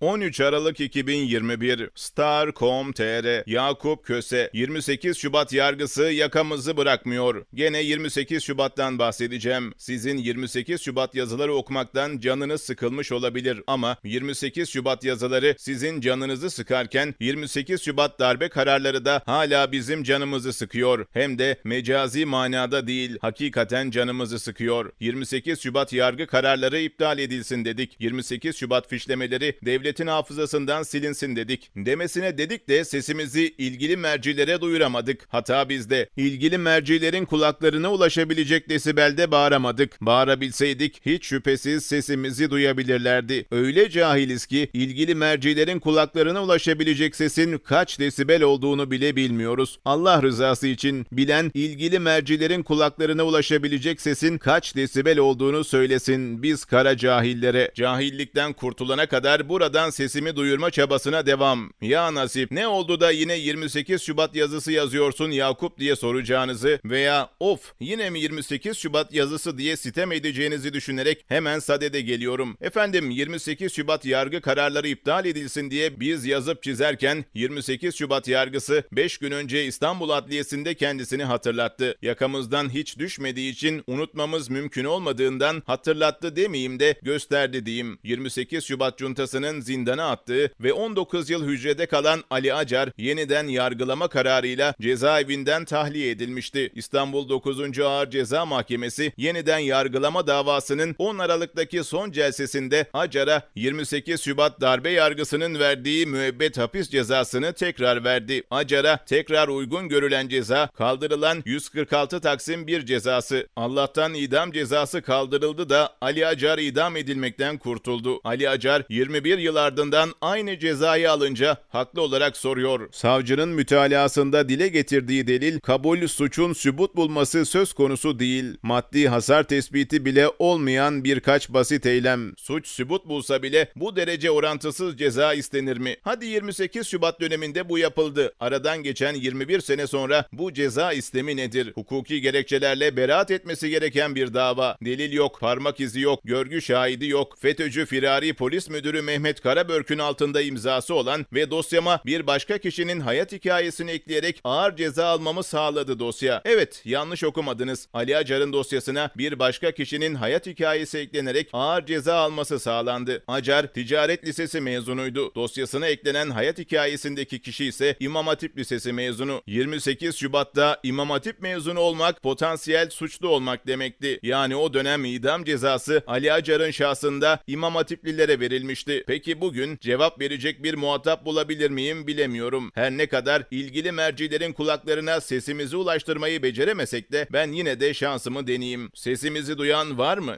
13 Aralık 2021 Star.com.tr Yakup Köse 28 Şubat yargısı yakamızı bırakmıyor. Gene 28 Şubat'tan bahsedeceğim. Sizin 28 Şubat yazıları okumaktan canınız sıkılmış olabilir ama 28 Şubat yazıları sizin canınızı sıkarken 28 Şubat darbe kararları da hala bizim canımızı sıkıyor. Hem de mecazi manada değil, hakikaten canımızı sıkıyor. 28 Şubat yargı kararları iptal edilsin dedik. 28 Şubat fişlemeleri devletin hafızasından silinsin dedik. Demesine dedik de sesimizi ilgili mercilere duyuramadık. Hata bizde. İlgili mercilerin kulaklarına ulaşabilecek desibelde bağıramadık. Bağırabilseydik hiç şüphesiz sesimizi duyabilirlerdi. Öyle cahiliz ki ilgili mercilerin kulaklarına ulaşabilecek sesin kaç desibel olduğunu bile bilmiyoruz. Allah rızası için bilen ilgili mercilerin kulaklarına ulaşabilecek sesin kaç desibel olduğunu söylesin biz kara cahillere. Cahillikten kurtulana kadar buradan sesimi duyurma çabasına devam. Ya nasip ne oldu da yine 28 Şubat yazısı yazıyorsun Yakup diye soracağınızı veya of yine mi 28 Şubat yazısı diye sitem edeceğinizi düşünerek hemen sadede geliyorum. Efendim 28 Şubat yargı kararları iptal edilsin diye biz yazıp çizerken 28 Şubat yargısı 5 gün önce İstanbul Adliyesi'nde kendisini hatırlattı. Yakamızdan hiç düşmediği için unutmamız mümkün olmadığından hatırlattı demeyeyim de gösterdi diyeyim. 28 Şubat cuntasının zindana attığı ve 19 yıl hücrede kalan Ali Acar yeniden yargılama kararıyla cezaevinden tahliye edilmişti. İstanbul 9. Ağır Ceza Mahkemesi yeniden yargılama davasının 10 Aralık'taki son celsesinde Acar'a 28 Şubat darbe yargısının verdiği müebbet hapis cezasını tekrar verdi. Acar'a tekrar uygun görülen ceza kaldırılan 146 Taksim 1 cezası. Allah'tan idam cezası kaldırıldı da Ali Acar idam edilmekten kurtuldu. Ali Acar 21 yıl ardından aynı cezayı alınca haklı olarak soruyor. Savcının mütalasında dile getirdiği delil kabul suçun sübut bulması söz konusu değil. Maddi hasar tespiti bile olmayan birkaç basit eylem. Suç sübut bulsa bile bu derece orantısız ceza istenir mi? Hadi 28 Şubat döneminde bu yapıldı. Aradan geçen 21 sene sonra bu ceza istemi nedir? Hukuki gerekçelerle beraat etmesi gereken bir dava. Delil yok, parmak izi yok, görgü şahidi yok. FETÖ'cü firari polis müdürü Mehmet Karabörk'ün altında imzası olan ve dosyama bir başka kişinin hayat hikayesini ekleyerek ağır ceza almamı sağladı dosya. Evet, yanlış okumadınız. Ali Acar'ın dosyasına bir başka kişinin hayat hikayesi eklenerek ağır ceza alması sağlandı. Acar, ticaret lisesi mezunuydu. Dosyasına eklenen hayat hikayesindeki kişi ise İmam Hatip Lisesi mezunu. 28 Şubat'ta İmam Hatip mezunu olmak potansiyel suçlu olmak demekti. Yani o dönem idam cezası Ali Acar'ın şahsında İmam Hatiplilere verilmişti. Peki bugün cevap verecek bir muhatap bulabilir miyim bilemiyorum. Her ne kadar ilgili mercilerin kulaklarına sesimizi ulaştırmayı beceremesek de ben yine de şansımı deneyeyim. Sesimizi duyan var mı?